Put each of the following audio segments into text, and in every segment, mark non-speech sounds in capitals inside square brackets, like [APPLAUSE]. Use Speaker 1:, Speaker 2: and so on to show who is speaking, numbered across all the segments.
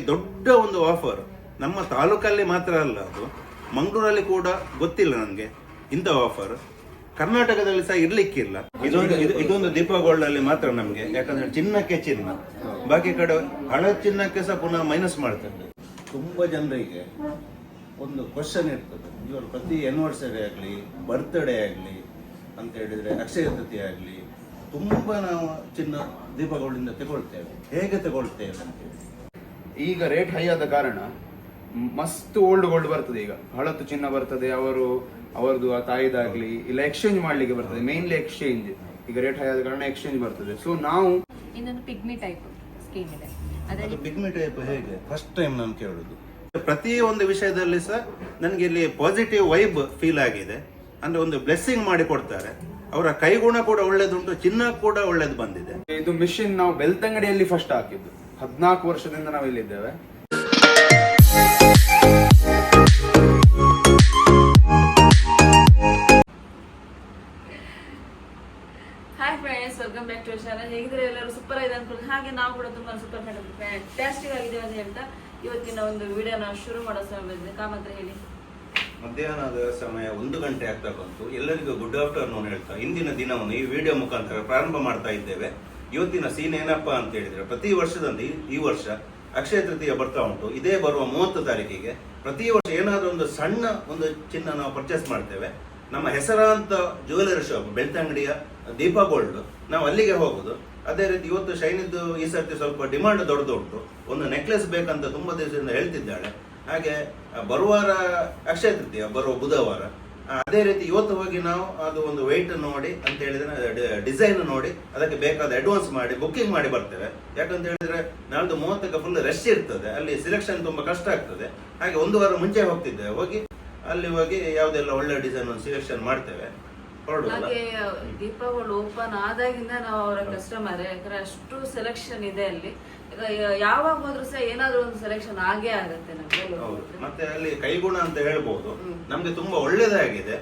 Speaker 1: ದೊಡ್ಡ ಒಂದು ಆಫರ್ ನಮ್ಮ ತಾಲೂಕಲ್ಲಿ ಮಾತ್ರ ಅಲ್ಲ ಅದು. ಮಂಗಳೂರಲ್ಲಿ ಕೂಡ ಗೊತ್ತಿಲ್ಲ ನನಗೆ ಇಂಥ ಆಫರ್ ಕರ್ನಾಟಕದಲ್ಲಿ ಸಹ ಇರ್ಲಿಕ್ಕಿಲ್ಲ. ಇದೊಂದು, ಇದು- ಇದೊಂದು ದೀಪಗೋಲ್ಡಲ್ಲಿ ಮಾತ್ರ ನಮಗೆ. ಯಾಕಂದ್ರೆ ಚಿನ್ನಕ್ಕೆ ಚಿನ್ನ. ಬಾಕಿ ಕಡೆ ಹಳೆ ಚಿನ್ನಕ್ಕೆ ಸಹ ಪುನಃ ಮೈನಸ್ ಮಾಡ್ತಾರೆ. ತುಂಬ ಜನರಿಗೆ ಒಂದು ಕ್ವಶನ್ ಇರ್ತದೆ. ಇವರು ಪ್ರತಿ ಆನಿವರ್ಸರಿ ಆಗಲಿ ಬರ್ತ್ಡೇ ಆಗಲಿ ಅಂತ ಹೇಳಿದ್ರೆ ಅಕ್ಷಯ ತೃತೀಯ ಆಗಲಿ, ತುಂಬ ನಾವು ಚಿನ್ನ ದೀಪಗಳಿಂದ ತಗೊಳ್ತೇವೆ. ಹೇಗೆ ತಗೊಳ್ತೇವೆ ಅಂತೇಳಿ
Speaker 2: ಈಗ ರೇಟ್ ಹೈ ಆದ ಕಾರಣ ಮಸ್ತ್ ಓಲ್ಡ್ ಗೋಲ್ಡ್ ಬರ್ತದೆ ಈಗ. ಹಳತ್ತು ಚಿನ್ನ ಬರ್ತದೆ ಅವರು ಅವರದು ಆ ತಾಯಿದಾಗ್ಲಿ ಇಲ್ಲ ಎಕ್ಸ್ಚೇಂಜ್ ಮಾಡ್ಲಿಕ್ಕೆ ಬರ್ತದೆ ಮೇನ್ಲಿ ಎಕ್ಸ್ಚೇಂಜ್ ಈಗ ರೇಟ್ ಹೈ ಆದ ಕಾರಣ ಎಕ್ಸ್ಚೇಂಜ್ ಬರ್ತದೆ. ಸೊ ನಾವು
Speaker 3: ಇನ್ನೊಂದು ಪಿಗ್ಮಿ ಟೈಪ್ ಸ್ಕೀಮ್ ಇದೆ.
Speaker 1: ಅದು ಬಿಗ್ಮಿ ಟೈಪ್ ಹೇಗೆ? ಫಸ್ಟ್ ಟೈಮ್ ನಾನು ಕೇಳೋದು. ಪ್ರತಿ ಒಂದು ವಿಷಯದಲ್ಲಿ ಸಹ ನನಗೆ ಇಲ್ಲಿ ಪಾಸಿಟಿವ್ ವೈಬ್ ಫೀಲ್ ಆಗಿದೆ. ಅಂದ್ರೆ ಒಂದು ಬ್ಲೆಸ್ಸಿಂಗ್ ಮಾಡಿ ಕೊಡ್ತಾರೆ. ಅವರ ಕೈಗುಣ ಕೂಡ ಒಳ್ಳೇದುಂಟು ಚಿನ್ನ ಕೂಡ ಒಳ್ಳೇದು ಬಂದಿದೆ.
Speaker 2: ಇದು ಮಿಷಿನ್ ನಾವು ಬೆಳ್ತಂಗಡಿಯಲ್ಲಿ ಫಸ್ಟ್ ಹಾಕಿದ್ದು. ಹದಿನಾಲ್ಕು ವರ್ಷದಿಂದ ನಾವು ಇಲ್ಲಿದ್ದೇವೆ.
Speaker 3: Hi friends welcome back to channel ಹೇಗಿದ್ರೆ ಎಲ್ಲರೂ? ಸೂಪರ್ ಆಗಿದೆ ಅನ್ಕೊಂಡು ಹಾಗೆ ನಾವು ಕೂಡ ತುಂಬಾ ಸೂಪರ್ ಫ್ಯಾಂಟಾಸ್ಟಿಕ್ ಆಗಿದೆ ಅಂತ ಹೇಳ್ತಾ ಇವತ್ತಿನ ಒಂದು ವಿಡಿಯೋನ ಶುರು ಮಾಡೋ ಸಮಯದಲ್ಲಿ ಕಾಮತ್ರ ಹೇಳಿ.
Speaker 1: ಮಧ್ಯಾಹ್ನದ ಸಮಯ ಒಂದು ಗಂಟೆ ಆಗ್ತಾ ಬಂತು. ಎಲ್ಲರಿಗೂ ಗುಡ್ ಆಫ್ಟರ್ನೂನ್ ಹೇಳ್ತಾ ಇಂದಿನ ದಿನವನ್ನು ಈ ವಿಡಿಯೋ ಮುಖಾಂತರ ಪ್ರಾರಂಭ ಮಾಡ್ತಾ ಇದ್ದೇವೆ. ಇವತ್ತಿನ ಸೀನ್ ಏನಪ್ಪ ಅಂತ ಹೇಳಿದ್ರೆ, ಪ್ರತಿ ವರ್ಷದಲ್ಲಿ ಈ- ವರ್ಷ ಅಕ್ಷಯ ತೃತೀಯ ಬರ್ತಾ ಉಂಟು. ಇದೇ ಬರುವ ಮೂವತ್ತು ತಾರೀಕಿಗೆ ಪ್ರತಿ ವರ್ಷ ಏನಾದರೂ ಒಂದು ಸಣ್ಣ ಒಂದು ಚಿನ್ನ ನಾವು ಪರ್ಚೇಸ್ ಮಾಡ್ತೇವೆ. ನಮ್ಮ ಹೆಸರಾಂತ ಜ್ಯುವೆಲರಿ ಶಾಪ್ ಬೆಳ್ತಂಗಡಿಯ ದೀಪಾ ಗೋಲ್ಡ್ ನಾವು ಅಲ್ಲಿಗೆ ಹೋಗುದು. ಅದೇ ರೀತಿ ಇವತ್ತು ಶೈನಿದ್ದು ಈ ಸರ್ತಿ ಸ್ವಲ್ಪ ಡಿಮಾಂಡ್ ದೊಡ್ಡದುಂಟು. ಒಂದು ನೆಕ್ಲೆಸ್ ಬೇಕಂತ ತುಂಬಾ ದಿವಸದಿಂದ ಹೇಳ್ತಿದ್ದಾಳೆ. ಹಾಗೆ ಬರುವಾರ ಅಕ್ಷಯ ತೃತೀಯ, ಬರುವ ಬುಧವಾರ. ಅದೇ ರೀತಿ ಇವತ್ತು ಹೋಗಿ ನಾವು ಅದು ಒಂದು ವೆಯ್ಟ್ ನೋಡಿ ಅಂತ ಹೇಳಿದ್ರೆ ಡಿಸೈನ್ ನೋಡಿ, ಅದಕ್ಕೆ ಬೇಕಾದ ಅಡ್ವಾನ್ಸ್ ಮಾಡಿ ಬುಕ್ಕಿಂಗ್ ಮಾಡಿ ಬರ್ತೇವೆ. ಯಾಕಂತ ಹೇಳಿದ್ರೆ, ನಾಳ್ದು ಮೂವತ್ತಕ್ಕೆ ಫುಲ್ ರಶ್ ಇರ್ತದೆ. ಅಲ್ಲಿ ಸಿಲೆಕ್ಷನ್ ತುಂಬಾ ಕಷ್ಟ ಆಗ್ತದೆ. ಹಾಗೆ ಒಂದು ವಾರ ಮುಂಚೆ ಹೋಗ್ತಿದ್ದೇವೆ ಹೋಗಿ, ಅಲ್ಲಿ ಹೋಗಿ ಯಾವುದೆಲ್ಲ ಒಳ್ಳೆ ಡಿಸೈನ್ ಒಂದು ಸಿಲೆಕ್ಷನ್ ಮಾಡ್ತೇವೆ.
Speaker 3: ದೀಪಾವಳಿ ಓಪನ್ ಆದಾಗಿಂದ ನಾವು ಅವರ ಕಸ್ಟಮರ್ ಯಾಕಂದ್ರೆ ಅಷ್ಟು ಸೆಲೆಕ್ಷನ್ ಇದೆ ಅಲ್ಲಿ. ಈಗ ಯಾವಾಗ ಹೋದ್ರು ಸಹ ಏನಾದ್ರೂ ಒಂದು ಸೆಲೆಕ್ಷನ್ ಆಗೇ ಆಗುತ್ತೆ ನಮ್ಗೆ
Speaker 1: ಹೌದು. ಮತ್ತೆ ಅಲ್ಲಿ ಕೈಗುಣ ಅಂತ ಹೇಳ್ಬೋದು. ನಮ್ಗೆ ತುಂಬಾ ಒಳ್ಳೇದಾಗಿದೆ.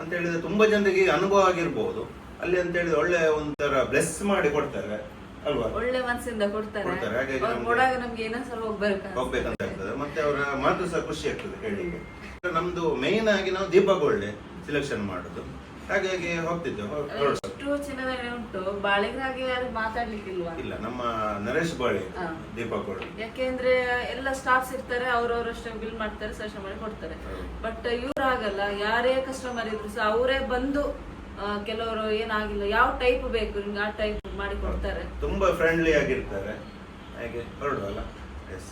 Speaker 1: ಅಂತ ಹೇಳಿದ್ರೆ ತುಂಬಾ ಜನರಿಗೆ ಅನುಭವ ಆಗಿರ್ಬೋದು. ಅಲ್ಲಿ ಅಂತ ಹೇಳಿದ್ರೆ ಒಳ್ಳೆ ಒಂಥರ ಬ್ಲೆಸ್ ಮಾಡಿ ಕೊಡ್ತಾರೆ. ಅಲ್ವಾ?
Speaker 3: ಒಳ್ಳೆ ಮನಸ್ಸಿಂದ ಕೊಡ್ತಾರೆ.
Speaker 1: ಕೊಡ್ತಾರೆ, ಹಾಗಾಗಿ
Speaker 3: ಅವ್ರು
Speaker 1: ನಮ್ಗೆ-
Speaker 3: ಕೊಡಾಗ ನಮ್ಗೆ ಏನೋ ಸಲ ಹೋಗ್ಬೇಕು
Speaker 1: ಹೋಗ್ಬೇಕಂತ ಆಗ್ತದೆ ಮತ್ತೆ ಅವರ ಮಾತು ಸಹ ಖುಷಿ ಆಗ್ತದೆ ಹೇಳಿಕ್ಕೆ. ನಮ್ದು ಮೇನ್ ಆಗಿ ನಾವು ದೀಪಗೊಳ್ಳೆ ಸಿಲೆಕ್ಷನ್ ಮಾಡುದು. ಹಾಗಾಗಿ ಹೋಗ್ತಿದ್ದೆವು.
Speaker 3: ಎಷ್ಟು ಚಿನ್ನದ ಅಂಗಡಿ ಉಂಟು ಬಾಳೆಗಾಗೆ ಯಾರು ಮಾತಾಡ್ಲಿಕ್ಕಿಲ್ವಾ?
Speaker 1: ಇಲ್ಲ ನಮ್ಮ ನರೇಶ್ ಬಾಳೆ
Speaker 3: ಹಾ. ಯಾಕೆಂದ್ರೆ ಎಲ್ಲ ಸ್ಟಾಫ್ಸ್ ಇರ್ತಾರೆ ಅವ್ರವ್ರಷ್ಟೇ ಬಿಲ್ ಮಾಡ್ತಾರೆ ಸೆಷನ್ ಮಾಡಿ ಕೊಡ್ತಾರೆ. ಬಟ್ ಇವ್ರು ಆಗಲ್ಲ ಯಾರೇ ಕಸ್ಟಮರ್ ಇದ್ರು ಸಹ ಅವರೇ ಬಂದು ಆ, ಕೆಲವರು ಏನಾಗಿಲ್ಲ ಯಾವ ಟೈಪ್ ಬೇಕು ನಿಮ್ಗೆ ಆ ಟೈಪ್ ಮಾಡಿ ಕೊಡ್ತಾರೆ.
Speaker 1: ತುಂಬಾ ಫ್ರೆಂಡ್ಲಿ ಆಗಿರ್ತಾರೆ. ಹಾಗೆ ಹೊರಡುವಲ್ಲ? ಎಸ್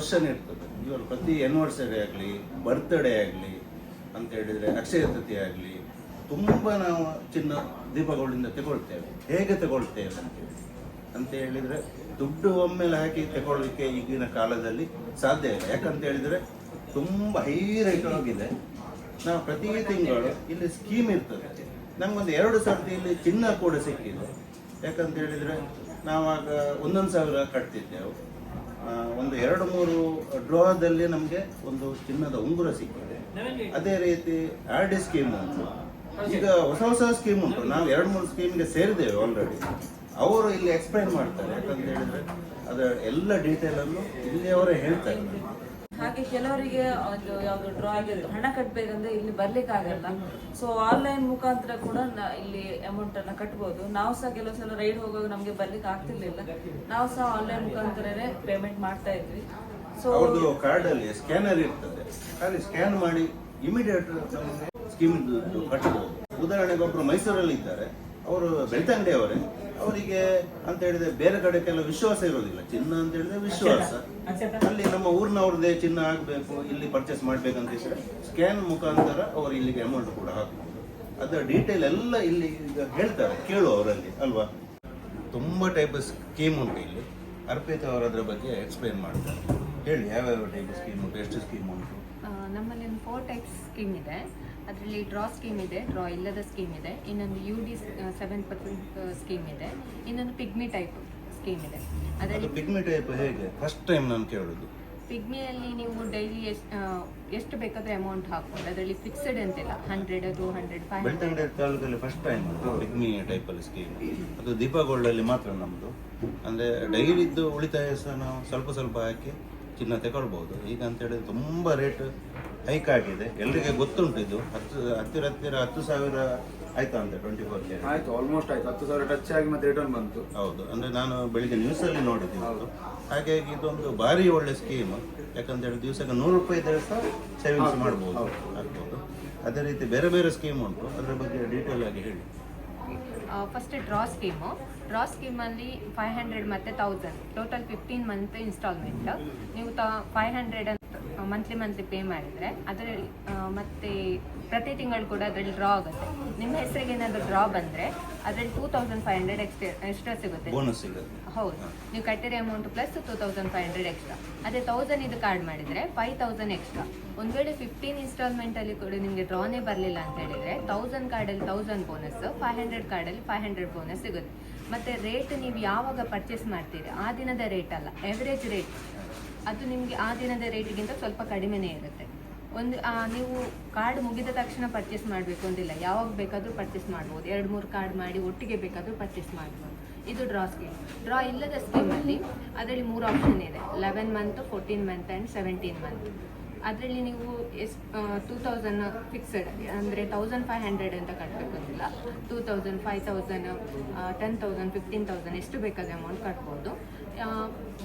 Speaker 1: ಕ್ವಶನ್ ಇರ್ತದೆ. ಇವರು ಪ್ರತಿ ಆ್ಯನಿವರ್ಸರಿ ಆಗಲಿ ಬರ್ತ್ಡೇ ಆಗಲಿ ಅಂತ ಹೇಳಿದರೆ ಅಕ್ಷಯ ತೃತೀಯ ಆಗಲಿ, ತುಂಬ ನಾವು ಚಿನ್ನ ದೀಪಗಳಿಂದ ತಗೊಳ್ತೇವೆ. ಹೇಗೆ ತಗೊಳ್ತೇವೆ ಅಂತೇಳಿ ಅಂತ ಹೇಳಿದರೆ ದುಡ್ಡು ಒಮ್ಮೆಲೆ ಹಾಕಿ ತಗೊಳ್ಳಿಕ್ಕೆ ಈಗಿನ ಕಾಲದಲ್ಲಿ ಸಾಧ್ಯ ಇಲ್ಲ. ಯಾಕಂತ ಹೇಳಿದರೆ ತುಂಬ ಹೈ ರೇಟ್ ಹೋಗಿದೆ ನಾವು ಪ್ರತಿ ತಿಂಗಳು ಇಲ್ಲಿ ಸ್ಕೀಮ್ ಇರ್ತದೆ. ನಮಗೊಂದು ಎರಡು ಸರ್ತಿ ಇಲ್ಲಿ ಚಿನ್ನ ಕೂಡ ಸಿಕ್ಕಿದೆ. ಯಾಕಂತ ಹೇಳಿದರೆ ನಾವಾಗ ಒಂದೊಂದು ಸಾವಿರ ಕಟ್ತಿದ್ದೆವು. ಒಂದು ಎರಡು ಮೂರು ಡ್ರಾದಲ್ಲಿ ನಮಗೆ ಒಂದು ಚಿನ್ನದ ಉಂಗುರ ಸಿಕ್ಕಿದೆ. ಅದೇ ರೀತಿ ಆರ್ ಡಿ ಸ್ಕೀಮ್ ಉಂಟು. ಈಗ ಹೊಸ ಹೊಸ ಸ್ಕೀಮ್ ಉಂಟು. ನಾವು ಎರಡು ಮೂರು ಸ್ಕೀಮ್ಗೆ ಸೇರಿದ್ದೇವೆ ಆಲ್ರೆಡಿ ಅವರು ಇಲ್ಲಿ ಎಕ್ಸ್ಪ್ಲೈನ್ ಮಾಡ್ತಾರೆ. ಯಾಕಂತ ಹೇಳಿದ್ರೆ ಅದರ ಎಲ್ಲ ಡೀಟೇಲ್ ಅನ್ನು ಇಲ್ಲಿಯವರೇ ಹೇಳ್ತಾರೆ.
Speaker 3: ಹಾಗೆ ಕೆಲವರಿಗೆ ಒಂದು ಯಾವ್ದು ಡ್ರಾಯಿಂಗ್ ಹಣ ಕಟ್ಟಬೇಕಂದ್ರೆ ಇಲ್ಲಿ ಬರ್ಲಿಕ್ಕೆ ಆಗಲ್ಲ ಸೊ ಆನ್ಲೈನ್ ಮುಖಾಂತರ ಕೂಡ ಇಲ್ಲಿ ಅಮೌಂಟ್ ಅನ್ನ ಕಟ್ಬೋದು. ನಾವು ಸಹ ಕೆಲವು ಸಲ ರೈಡ್ ಹೋಗುವಾಗ ನಮ್ಗೆ ಬರ್ಲಿಕ್ಕೆ ಆಗ್ತಿರ್ಲಿಲ್ಲ. ನಾವು ಸಹ ಆನ್ಲೈನ್ ಮುಖಾಂತರನೇ ಪೇಮೆಂಟ್ ಮಾಡ್ತಾ ಇದ್ವಿ. ಸೊ
Speaker 1: ಕಾರ್ಡ್ ಅಲ್ಲಿ ಸ್ಕ್ಯಾನರ್ ಇರ್ತದೆ. ಅಲ್ಲಿ ಸ್ಕ್ಯಾನ್ ಮಾಡಿ ಇಮಿಡಿಯೇಟ್ ಸ್ಕೀಮ್ ಕಟ್ಟಬಹುದು ಉದಾಹರಣೆಗೆ ಒಬ್ರು ಮೈಸೂರಲ್ಲಿ ಇದ್ದಾರೆ ಅವರು ಬೆಳ್ತಂಗಡಿ ಅವರೇ. ಅವರಿಗೆ ಅಂತ ಹೇಳಿದ್ರೆ ಬೇರೆ ಕಡೆ ಕೆಲವು ವಿಶ್ವಾಸ ಇರೋದಿಲ್ಲ. ಚಿನ್ನ ಅಂತ ಹೇಳಿದ್ರೆ ವಿಶ್ವಾಸ. ಅಲ್ಲಿ. ನಮ್ಮ ಊರಿನವ್ರದ್ದೇ ಚಿನ್ನ ಆಗಬೇಕು ಇಲ್ಲಿ ಪರ್ಚೇಸ್ ಮಾಡ್ಬೇಕಂತ ಇದ್ರೆ ಸ್ಕ್ಯಾನ್ ಮುಖಾಂತರ ಅವರು ಇಲ್ಲಿಗೆ ಅಮೌಂಟ್ ಕೂಡ ಹಾಕಬಹುದು ಅದರ ಡೀಟೇಲ್ ಎಲ್ಲ ಇಲ್ಲಿ ಈಗ ಹೇಳ್ತಾರೆ ಕೇಳು ಅವರಲ್ಲಿ ಅಲ್ವಾ? ತುಂಬ ಟೈಪ್ ಸ್ಕೀಮ್ ಉಂಟು ಇಲ್ಲಿ. ಅರ್ಪಿತ ಅವರ ಅದರ ಬಗ್ಗೆ ಎಕ್ಸ್ಪ್ಲೈನ್ ಮಾಡ್ತಾರೆ. ಹೇಳಿ ಯಾವ್ಯಾವ ಟೈಪ್ ಸ್ಕೀಮ್ ಉಂಟು ಎಷ್ಟು ಸ್ಕೀಮ್ ಉಂಟು?
Speaker 4: ನಮ್ಮಲ್ಲಿ ಒಂದು ಫೋರ್ ಟೈಪ್ಸ್ ಸ್ಕೀಮ್ ಇದೆ. ಅದರಲ್ಲಿ ಡ್ರಾ ಸ್ಕೀಮ್ ಇದೆ ಡ್ರಾ ಇಲ್ಲದ ಸ್ಕೀಮ್ ಇದೆ. ಇನ್ನೊಂದು U D seven percent scheme ಇದೆ. ಇನ್ನೊಂದು ಪಿಗ್ಮಿ ಟೈಪ್ ಸ್ಕೀಮ್ ಇದೆ.
Speaker 1: ಅದು
Speaker 4: ಅದರಲ್ಲಿ
Speaker 1: ಪಿಗ್ಮಿ ಟೈಪ್ ಹೇಗೆ? ಫಸ್ಟ್ ಟೈಮ್ ನಾನು ಕೇಳೋದು.
Speaker 4: ಪಿಗ್ಮಿಯಲ್ಲಿ ನೀವು ಡೈಲಿ ಎಷ್ಟು ಎಷ್ಟು ಬೇಕಾದ್ರೆ ಅಮೌಂಟ್ ಹಾಕ್ಬೋದು. ಅದರಲ್ಲಿ ಫಿಕ್ಸ್ಡ್ ಅಂತಿಲ್ಲ hundred two hundred five hundred
Speaker 1: Belthangady ತಾಲೂಕಲ್ಲಿ ಫಸ್ಟ್ ಟೈಮ್ ಪಿಗ್ಮಿ ಟೈಪಲ್ಲಿ ಸ್ಕೀಮ್ ಅದು ದೀಪಗೋಲ್ಡಲ್ಲಿ ಮಾತ್ರ ನಮ್ಮದು ಅಂದರೆ ಡೈಲಿದ್ದು ಉಳಿತಾಯ ಸಹ ನಾವು ಸ್ವಲ್ಪ ಸ್ವಲ್ಪ ಹಾಕಿ ಚಿನ್ನ ತಗೊಳ್ಬೋದು ಈಗ ಅಂತ ಹೇಳಿದ್ರೆ ತುಂಬ ರೇಟ್ ಹೈಕ್ ಆಗಿದೆ ಎಲ್ಲರಿಗೆ ಗೊತ್ತುಂಟು ಇದು. ಹತ್ತು ಹತ್ತಿರ ಹತ್ತಿರ ಹತ್ತು ಸಾವಿರ ಆಯ್ತಾ ಅಂತ ಟ್ವೆಂಟಿ ಫೋರ್ ಕೆ
Speaker 2: ಆಯ್ತು ಆಲ್ಮೋಸ್ಟ್ ಆಯ್ತು. ಹತ್ತು ಸಾವಿರ ಟಚ್ ಆಗಿ ಮತ್ತೆ ರಿಟರ್ನ್ ಬಂತು.
Speaker 1: ಹೌದು. ಅಂದ್ರೆ ನಾನು ಬೆಳಿಗ್ಗೆ ನ್ಯೂಸಲ್ಲಿ ನೋಡಿದ್ದೀನಿ ಅದು ಹಾಗಾಗಿ ಇದೊಂದು ಭಾರಿ ಒಳ್ಳೆ ಸ್ಕೀಮ್ ಯಾಕಂತ ಹೇಳಿ ದಿವಸಕ್ಕೆ ನೂರು ರೂಪಾಯಿ ಸಹ ಸೇವಿಂಗ್ಸ್ ಮಾಡ್ಬೋದು. ಆಗ್ಬೋದು. ಅದೇ ರೀತಿ ಬೇರೆ ಬೇರೆ ಸ್ಕೀಮ್ ಉಂಟು. ಅದರ ಬಗ್ಗೆ ಡೀಟೇಲ್ ಆಗಿ ಹೇಳಿ.
Speaker 4: ಫಸ್ಟ್ ಡ್ರಾ ಸ್ಕೀಮು ಡ್ರಾ ಸ್ಕೀಮಲ್ಲಿ ಫೈವ್ ಹಂಡ್ರೆಡ್ ಮತ್ತು thousand total fifteen month instalment ನೀವು ತ ಫೈವ್ ಹಂಡ್ರೆಡ್ ಅಂತ ಮಂತ್ಲಿ ಮಂತ್ಲಿ ಪೇ ಮಾಡಿದರೆ ಅದರಲ್ಲಿ ಮತ್ತು ಪ್ರತಿ ತಿಂಗಳು ಕೂಡ ಅದರಲ್ಲಿ ಡ್ರಾ ಆಗುತ್ತೆ. ನಿಮ್ಮ ಹೆಸರಿಗೆ ಏನಾದರೂ ಡ್ರಾ ಬಂದರೆ ಅದರಲ್ಲಿ two thousand five hundred extra extra ಸಿಗುತ್ತೆ.
Speaker 1: ಬೋನಸ್ ಸಿಗುತ್ತೆ.
Speaker 4: ಹೌದು. ನೀವು ಕಟ್ಟಿರೋ amount plus two thousand five hundred extra ಅದೇ ತೌಸಂಡ್ ಇದು ಕಾರ್ಡ್ ಮಾಡಿದರೆ ಫೈವ್ ತೌಸಂಡ್ ಎಕ್ಸ್ಟ್ರಾ ಒಂದು ವೇಳೆ ಫಿಫ್ಟೀನ್ ಇನ್ಸ್ಟಾಲ್ಮೆಂಟಲ್ಲಿ ಕೂಡ ನಿಮಗೆ ಡ್ರಾನೇ ಬರಲಿಲ್ಲ ಅಂತ ಹೇಳಿದರೆ ತೌಸಂಡ್ ಕಾರ್ಡಲ್ಲಿ ತೌಸಂಡ್ ಬೋನಸ್ ಫೈವ್ ಹಂಡ್ರೆಡ್ ಕಾರ್ಡಲ್ಲಿ ಫೈವ್ ಹಂಡ್ರೆಡ್ ಬೋನಸ್ ಸಿಗುತ್ತೆ. ಮತ್ತು ರೇಟ್ ನೀವು ಯಾವಾಗ ಪರ್ಚೇಸ್ ಮಾಡ್ತೀರಿ? ಆ ದಿನದ ರೇಟ್ ಅಲ್ಲ ಎವರೇಜ್ ರೇಟ್ ಅದು ನಿಮಗೆ ಆ ದಿನದ ರೇಟಿಗಿಂತ ಸ್ವಲ್ಪ ಕಡಿಮೆನೇ ಇರುತ್ತೆ. ಒಂದು ನೀವು ಕಾರ್ಡ್ ಮುಗಿದ ತಕ್ಷಣ ಪರ್ಚೇಸ್ ಮಾಡಬೇಕು ಅಂತಿಲ್ಲ ಯಾವಾಗ ಬೇಕಾದರೂ ಪರ್ಚೇಸ್ ಮಾಡ್ಬೋದು. ಎರಡು, ಮೂರು ಕಾರ್ಡ್ ಮಾಡಿ ಒಟ್ಟಿಗೆ ಬೇಕಾದರೂ ಪರ್ಚೇಸ್ ಮಾಡ್ಬೋದು. ಇದು ಡ್ರಾ ಸ್ಕೀಮ್ ಡ್ರಾ ಇಲ್ಲದ ಸ್ಕೀಮಲ್ಲಿ ಅದರಲ್ಲಿ ಮೂರು ಆಪ್ಷನ್ ಇದೆ. Eleven month fourteen month and seventeen month ಅದರಲ್ಲಿ ನೀವು ಎಸ್ ಟೂ ತೌಸಂಡ್ ಫಿಕ್ಸಡ್ ಅಂದರೆ ತೌಸಂಡ್ ಫೈವ್ ಹಂಡ್ರೆಡ್ ಅಂತ ಕಟ್ಟಬೇಕಾಗಿಲ್ಲ two thousand five thousand ten thousand fifteen thousand ಎಷ್ಟು ಬೇಕಾದ್ರೆ ಅಮೌಂಟ್ ಕಟ್ಬೋದು.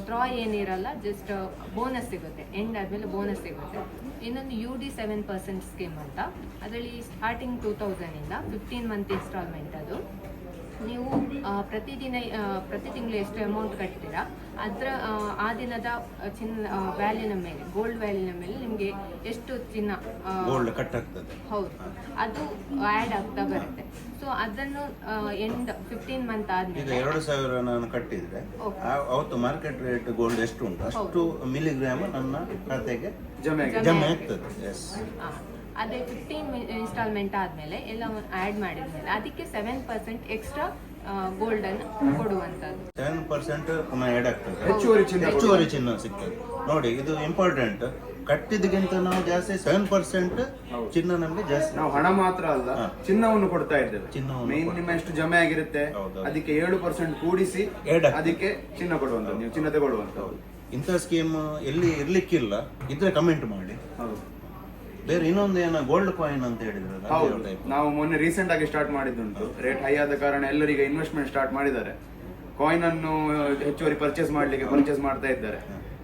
Speaker 4: ಡ್ರಾ ಏನಿರಲ್ಲ ಜಸ್ಟ್ ಬೋನಸ್ ಸಿಗುತ್ತೆ. ಎಂಡ್ ಆದಮೇಲೆ ಬೋನಸ್ ಸಿಗುತ್ತೆ. ಇನ್ನೊಂದು U D seven percent scheme ಅಂತ. ಅದರಲ್ಲಿ ಸ್ಟಾರ್ಟಿಂಗ್ ಟೂ ತೌಸಂಡಿಂದ ಫಿಫ್ಟೀನ್ ಮಂತ್ ಇನ್ಸ್ಟಾಲ್ಮೆಂಟ್ ಅದು. ನೀವು ಪ್ರತಿದಿನ ಪ್ರತಿ ತಿಂಗಳು ಎಷ್ಟು ಅಮೌಂಟ್ ಕಟ್ತೀರಾ? ಅದರ ಆ, ದಿನದ ಚಿನ್ನ ವ್ಯಾಲ್ಯೂನ ಮೇಲೆ ಗೋಲ್ಡ್ ವ್ಯಾಲ್ಯೂನ ಮೇಲೆ ನಿಮಗೆ ಎಷ್ಟು ಚಿನ್ನ
Speaker 1: ಗೋಲ್ಡ್ ಕಟ್ ಆಗ್ತದೆ
Speaker 4: ಹೌದು. ಅದು ಆ್ಯಡ್ ಆಗ್ತಾ ಬರುತ್ತೆ. ಸೊ ಅದನ್ನು ಎಂಡ್ ಫಿಫ್ಟೀನ್ ಮಂತ್ ಆದ್ಮೇಲೆ
Speaker 1: ಎರಡು ಸಾವಿರ ನಾನು ಕಟ್ಟಿದ್ರೆ ಅವತ್ತು ಮಾರ್ಕೆಟ್ ರೇಟ್ ಗೋಲ್ಡ್ ಎಷ್ಟು ಉಂಟು ಅಷ್ಟು ಮಿಲಿಗ್ರಾಮ್ ನನ್ನ ಖಾತೆಗೆ.
Speaker 2: ಜಮೆ
Speaker 1: ಆಗ್ತದೆ. ಎಸ್
Speaker 4: ಅದೇ ಫಿಫ್ಟೀನ್ ಇನ್ಸ್ಟಾಲ್ಮೆಂಟ್ ಆದಮೇಲೆ ಎಲ್ಲ ಆ್ಯಡ್ ಮಾಡಿದ್ಮೇಲೆ ಅದಕ್ಕೆ ಸೆವೆನ್ ಪರ್ಸೆಂಟ್ ಎಕ್ಸ್ಟ್ರಾ ಗೋಲ್ಡನ್ನು ಕೊಡುವಂಥದ್ದು.
Speaker 1: ಸೆವೆನ್ ಪರ್ಸೆಂಟ್ ಆ್ಯಡ್ ಆಗ್ತದೆ.
Speaker 2: ಹೆಚ್ಚುವರಿ ಚಿನ್ನ
Speaker 1: ಹೆಚ್ಚುವರಿ ಚಿನ್ನ ಸಿಗ್ತದೆ. ನೋಡಿ ಇದು ಇಂಪಾರ್ಟೆಂಟ್ ಕಟ್ಟಿದ್ಗಿಂತ ನಾವು ಜಾಸ್ತಿ ಸೆವೆನ್ ಪರ್ಸೆಂಟ್. ಚಿನ್ನ ನಮ್ಗೆ ಜಾಸ್ತಿ.
Speaker 2: ನಾವು ಹಣ ಮಾತ್ರ ಅಲ್ಲ. ಚಿನ್ನವನ್ನು ಕೊಡ್ತಾ ಇದ್ದೇವೆ.
Speaker 1: ಚಿನ್ನ
Speaker 2: ಮೇನ್ ನಿಮ್ಮ ಎಷ್ಟು ಜಮೆ ಆಗಿರುತ್ತೆ.
Speaker 1: ಹೌದು.
Speaker 2: ಅದಕ್ಕೆ ಏಳು ಪರ್ಸೆಂಟ್ ಕೂಡಿಸಿ. ಅದಕ್ಕೆ ಚಿನ್ನ ಕೊಡುವಂತ ನೀವು ಚಿನ್ನ ತಗೊಳ್ಳುವಂತ
Speaker 1: ಇಂಥ ಸ್ಕೀಮ್ ಎಲ್ಲಿ ಇರ್ಲಿಕ್ಕಿಲ್ಲ ಇದ್ರೆ ಕಮೆಂಟ್ ಮಾಡಿ.
Speaker 2: ಹೌದು.
Speaker 1: ಬೇರೆ ಇನ್ನೊಂದು ಏನೋ ಗೋಲ್ಡ್ ಕಾಯಿನ್ ಅಂತ ಹೇಳಿದ್ರೆ
Speaker 2: ಹೌದು.
Speaker 1: ಯಾವ type?
Speaker 2: ನಾವು ಮೊನ್ನೆ ರೀಸೆಂಟ್ ಆಗಿ ಸ್ಟಾರ್ಟ್ ಮಾಡಿದ್ದುಂಟು. ರೇಟ್ ಹೈ ಆದ ಕಾರಣ ಎಲ್ಲರಿಗೆ ಇನ್ವೆಸ್ಟ್ಮೆಂಟ್ ಸ್ಟಾರ್ಟ್ ಮಾಡಿದ್ದಾರೆ. ಕಾಯಿನ್ ಅನ್ನು ಹೆಚ್ಚುವರಿ ಪರ್ಚೇಸ್ ಮಾಡ್ಲಿಕ್ಕೆ ಪರ್ಚೇಸ್ ಮಾಡ್ತಾ ಇದ್ದಾರೆ.